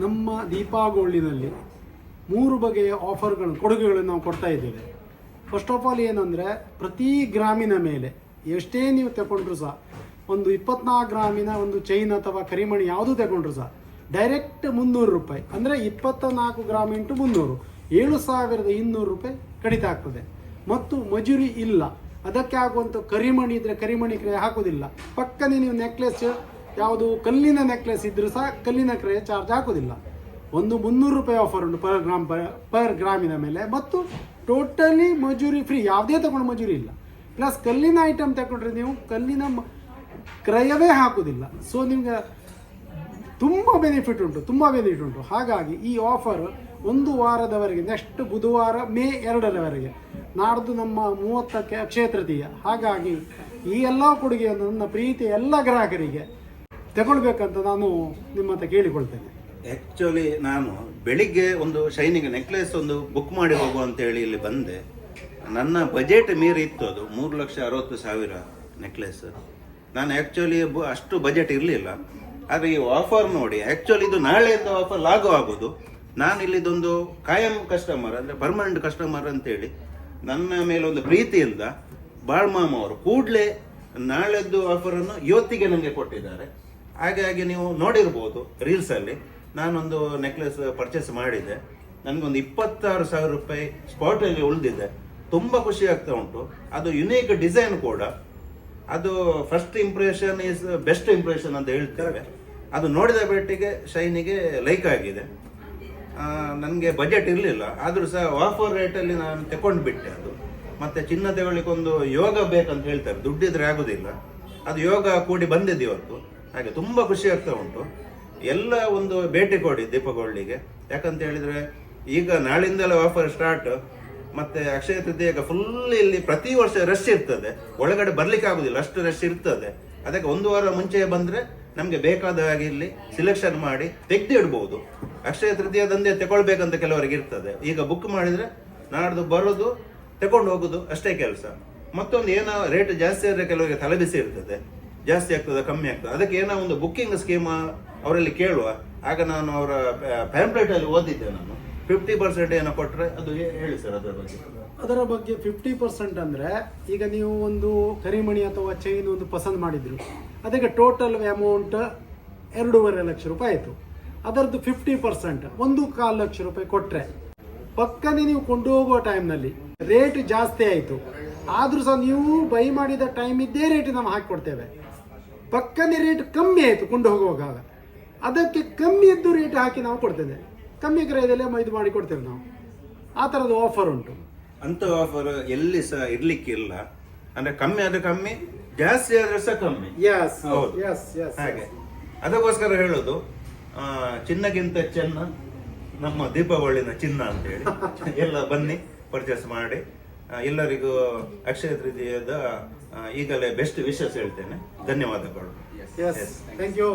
Speaker 6: ನಮ್ಮ ದೀಪಾಗೋಳಿನಲ್ಲಿ ಮೂರು ಬಗೆಯ ಆಫರ್ಗಳನ್ನು ಕೊಡುಗೆಗಳನ್ನು ನಾವು ಕೊಡ್ತಾ ಇದ್ದೇವೆ. ಫಸ್ಟ್ ಆಫ್ ಆಲ್ ಏನಂದರೆ, ಪ್ರತಿ ಗ್ರಾಮಿನ ಮೇಲೆ ಎಷ್ಟೇ ನೀವು ತಗೊಂಡ್ರು ಸಹ ಒಂದು ಇಪ್ಪತ್ನಾಲ್ಕು ಗ್ರಾಮಿನ ಒಂದು ಚೈನ್ ಅಥವಾ ಕರಿಮಣಿ ಯಾವುದು ತಗೊಂಡ್ರು ಸಹ ಡೈರೆಕ್ಟ್ ಮುನ್ನೂರು ರೂಪಾಯಿ. ಅಂದರೆ ಇಪ್ಪತ್ತ ನಾಲ್ಕು ಗ್ರಾಮ್ ಇಂಟು ಮುನ್ನೂರು. ಏಳು ಸಾವಿರದ ಇನ್ನೂರು ರೂಪಾಯಿ ಕಡಿತ ಆಗ್ತದೆ. ಮತ್ತು ಮಜೂರಿ ಇಲ್ಲ. ಅದಕ್ಕೆ ಆಗುವಂಥ ಕರಿಮಣಿ ಇದ್ರೆ ಕರಿಮಣಿ ಕ್ರಯ ಹಾಕೋದಿಲ್ಲ ಪಕ್ಕನೆ ನೀವು ನೆಕ್ಲೆಸ್ ಯಾವುದು ಕಲ್ಲಿನ ನೆಕ್ಲೆಸ್ ಇದ್ದರೂ ಸಹ ಕಲ್ಲಿನ ಕ್ರಯ ಚಾರ್ಜ್ ಹಾಕೋದಿಲ್ಲ ಒಂದು ಮುನ್ನೂರು ರೂಪಾಯಿ ಆಫರ್ ಉಂಟು ಪರ್ ಗ್ರಾಮ್ ಪರ್ ಗ್ರಾಮಿನ ಮೇಲೆ. ಮತ್ತು ಟೋಟಲಿ ಮಜೂರಿ ಫ್ರೀ ಯಾವುದೇ ತಗೊಂಡು ಮಜೂರಿ ಇಲ್ಲ. ಪ್ಲಸ್ ಕಲ್ಲಿನ ಐಟಮ್ ತಗೊಂಡ್ರೆ ನೀವು ಕಲ್ಲಿನ ಕ್ರಯವೇ ಹಾಕೋದಿಲ್ಲ ಸೊ ನಿಮ್ಗೆ ತುಂಬ ಬೆನಿಫಿಟ್ ಉಂಟು, ತುಂಬ ಬೆನಿಫಿಟ್ ಉಂಟು. ಹಾಗಾಗಿ ಈ ಆಫರ್ ಒಂದು ವಾರದವರೆಗೆ ನೆಕ್ಸ್ಟ್ ಬುಧವಾರ ಮೇ ಎರಡರವರೆಗೆ, ನಾಡ್ದು ನಮ್ಮ ಮೂವತ್ತಕ್ಕೆ ಅಕ್ಷಯ ಹಾಗಾಗಿ ಈ ಎಲ್ಲ ಕೊಡುಗೆಯನ್ನು ನನ್ನ ಪ್ರೀತಿಯ ಎಲ್ಲ ಗ್ರಾಹಕರಿಗೆ ತಗೊಳ್ಬೇಕಂತ ನಾನು ನಿಮ್ಮ ಹತ್ರ ಕೇಳಿಕೊಳ್ತೇನೆ.
Speaker 1: ಆ್ಯಕ್ಚುಲಿ ನಾನು ಬೆಳಿಗ್ಗೆ ಒಂದು ಶೈನಿಂಗ್ ನೆಕ್ಲೆಸ್ ಒಂದು ಬುಕ್ ಮಾಡಿ ಹೋಗುವ ಅಂತ ಹೇಳಿ ಇಲ್ಲಿ ಬಂದೆ. ನನ್ನ ಬಜೆಟ್ ಮೀರಿ ಇತ್ತು ಅದು. ಮೂರು ಲಕ್ಷ ಅರವತ್ತು ಸಾವಿರ ನೆಕ್ಲೆಸ್ ನಾನು ಆಕ್ಚುಲಿ ಅಷ್ಟು ಬಜೆಟ್ ಇರಲಿಲ್ಲ. ಆದರೆ ಈ ಆಫರ್ ನೋಡಿ ಆಕ್ಚುಲಿ ಇದು ನಾಳೆಯಿಂದ ಆಫರ್ ಲಾಗು ಆಗೋದು. ನಾನು ಇಲ್ಲಿದೊಂದು ಕಾಯಂ ಕಸ್ಟಮರ್ ಅಂದರೆ ಪರ್ಮನೆಂಟ್ ಕಸ್ಟಮರ್ ಅಂತೇಳಿ, ನನ್ನ ಮೇಲೆ ಒಂದು ಪ್ರೀತಿಯಿಂದ ಬಾಳ್ಮಾಮ ಅವರು ಕೂಡಲೇ ನಾಳೆದ್ದು ಆಫರನ್ನು ಇವತ್ತಿಗೆ ನನಗೆ ಕೊಟ್ಟಿದ್ದಾರೆ. ಹಾಗಾಗಿ ನೀವು ನೋಡಿರ್ಬೋದು ರೀಲ್ಸಲ್ಲಿ ನಾನೊಂದು ನೆಕ್ಲೆಸ್ ಪರ್ಚೇಸ್ ಮಾಡಿದೆ. ನನಗೊಂದು ಇಪ್ಪತ್ತಾರು ಸಾವಿರ ರೂಪಾಯಿ ಸ್ಪಾಟಲ್ಲಿ ಉಳಿದಿದೆ. ತುಂಬ ಖುಷಿ ಆಗ್ತಾ ಉಂಟು. ಅದು ಯುನೀಕ್ ಡಿಸೈನ್ ಕೂಡ. ಅದು first impression is best impression ಅಂತ ಹೇಳ್ತೇವೆ. ಅದು ನೋಡಿದ ಬೆಟ್ಟಿಗೆ ಶೈನಿಗೆ ಲೈಕ್ ಆಗಿದೆ. ನನಗೆ ಬಜೆಟ್ ಇರಲಿಲ್ಲ. ಆದರೂ ಸಹ ಆಫರ್ ರೇಟಲ್ಲಿ ನಾನು ತಗೊಂಡು ಬಿಟ್ಟೆ ಅದು. ಮತ್ತೆ ಚಿನ್ನ ತಗೊಳ್ಳಿಕ್ಕೆ ಒಂದು ಯೋಗ ಬೇಕಂತ ಹೇಳ್ತಾರೆ. ದುಡ್ಡಿದ್ರೆ ಆಗೋದಿಲ್ಲ. ಅದು ಯೋಗ ಕೂಡಿ ಬಂದಿದೆ ಇವತ್ತು. ಹಾಗೆ ತುಂಬ ಖುಷಿ ಆಗ್ತಾ ಉಂಟು. ಎಲ್ಲ ಒಂದು ಭೇಟಿ ಕೊಡಿ ದೀಪಗೊಳ್ಳಿಗೆ ಯಾಕಂತ ಹೇಳಿದ್ರೆ ಈಗ ನಾಳಿಂದಲೇ ಆಫರ್ ಸ್ಟಾರ್ಟ್ ಮತ್ತೆ ಅಕ್ಷಯ ತೃತೀಯಕ್ಕೆ ಫುಲ್ ಇಲ್ಲಿ ಪ್ರತಿ ವರ್ಷ ರಶ್ ಇರ್ತದೆ. ಒಳಗಡೆ ಬರ್ಲಿಕ್ಕೆ ಆಗುದಿಲ್ಲ, ಅಷ್ಟು ರಶ್ ಇರ್ತದೆ. ಅದಕ್ಕೆ ಒಂದು ವಾರ ಮುಂಚೆ ಬಂದ್ರೆ ನಮಗೆ ಬೇಕಾದ ಹಾಗೆ ಇಲ್ಲಿ ಸಿಲೆಕ್ಷನ್ ಮಾಡಿ ತೆಗೆದು ಇಡ್ಬೋದು ಅಕ್ಷಯ ತೃತೀಯದಂದೇ ತಗೊಳ್ಬೇಕಂತ ಕೆಲವರಿಗೆ ಇರ್ತದೆ. ಈಗ ಬುಕ್ ಮಾಡಿದ್ರೆ ನಾಡ್ದು ಬರೋದು ತಗೊಂಡು ಹೋಗುದು ಅಷ್ಟೇ ಕೆಲಸ. ಮತ್ತೊಂದು ಏನೋ ರೇಟ್ ಜಾಸ್ತಿ ಆದರೆ ಕೆಲವರಿಗೆ ತಲೆಬಿಸಿ ಇರ್ತದೆ. ಜಾಸ್ತಿ ಆಗ್ತದೆ, ಕಮ್ಮಿ ಆಗ್ತದೆ. ಅದಕ್ಕೆ ಏನೋ ಒಂದು ಬುಕ್ಕಿಂಗ್ ಸ್ಕೀಮ್ ಅವರಲ್ಲಿ ಕೇಳುವ. ಆಗ ನಾನು ಅವರ ಪ್ಯಾಂಪ್ಲೆಟ್ ಅಲ್ಲಿ ಓದಿದ್ದೆ ನಾನು. ಫಿಫ್ಟಿ ಪರ್ಸೆಂಟ್ ಏನೋ ಕೊಟ್ರೆ ಅದು ಹೇಳಿ ಸರ್ ಅದರ ಬಗ್ಗೆ.
Speaker 6: ಅದರ ಬಗ್ಗೆ ಫಿಫ್ಟಿ ಪರ್ಸೆಂಟ್ ಅಂದರೆ ಈಗ ನೀವು ಒಂದು ಕರಿಮಣಿ ಅಥವಾ ಚೈನ್ ಒಂದು ಪಸಂದ್ ಮಾಡಿದ್ರು. ಅದಕ್ಕೆ ಟೋಟಲ್ ಅಮೌಂಟ್ ಎರಡೂವರೆ ಲಕ್ಷ ರೂಪಾಯಿ ಆಯಿತು. ಅದರದ್ದು ಫಿಫ್ಟಿ ಪರ್ಸೆಂಟ್ ಒಂದು ಕಾಲು ಲಕ್ಷ ರೂಪಾಯಿ ಕೊಟ್ಟರೆ ಪಕ್ಕನೆ ನೀವು ಕೊಂಡು ಹೋಗುವ ಟೈಮ್ನಲ್ಲಿ ರೇಟ್ ಜಾಸ್ತಿ ಆಯಿತು. ಆದರೂ ಸಹ ನೀವು ಬೈ ಮಾಡಿದ ಟೈಮ್ ಇದ್ದೇ ರೇಟ್ ನಾವು ಹಾಕಿಕೊಡ್ತೇವೆ. ಪಕ್ಕನೆ ರೇಟ್ ಕಮ್ಮಿ ಆಯಿತು ಕೊಂಡು ಹೋಗುವಾಗ ಅದಕ್ಕೆ ಕಮ್ಮಿ ಇದ್ದು ರೇಟ್ ಹಾಕಿ ನಾವು ಕೊಡ್ತೇವೆ. ಕಮ್ಮಿ ಕ್ರಯದಲ್ಲೇ ಇದು ಮಾಡಿ ಕೊಡ್ತೇವೆ ನಾವು. ಆ ಥರದ ಆಫರ್ ಉಂಟು.
Speaker 1: ಅಂತ ಆಫರ್ ಎಲ್ಲಿ ಸಹ ಇರ್ಲಿಕ್ಕಿಲ್ಲ ಅಂದ್ರೆ ಕಮ್ಮಿ ಆದ್ರೆ ಕಮ್ಮಿ ಜಾಸ್ತಿ ಆದ್ರೆ ಸಹ ಕಮ್ಮಿ.
Speaker 6: ಎಸ್ ಎಸ್ ಎಸ್
Speaker 1: ಹಾಗೆ. ಅದಕ್ಕೋಸ್ಕರ ಹೇಳೋದು ಚಿನ್ನಕ್ಕಿಂತ ಚೆನ್ನ ನಮ್ಮ ದೀಪಾವಳಿನ ಚಿನ್ನ ಅಂತ ಹೇಳಿ [LAUGHS] ಎಲ್ಲ ಬನ್ನಿ ಪರ್ಚೇಸ್ ಮಾಡಿ. ಎಲ್ಲರಿಗೂ ಅಕ್ಷಯ ತೃತೀಯದ ಈಗಲೇ ಬೆಸ್ಟ್ ವಿಶಸ್ ಹೇಳ್ತೇನೆ. ಧನ್ಯವಾದಗಳು.
Speaker 6: S thank you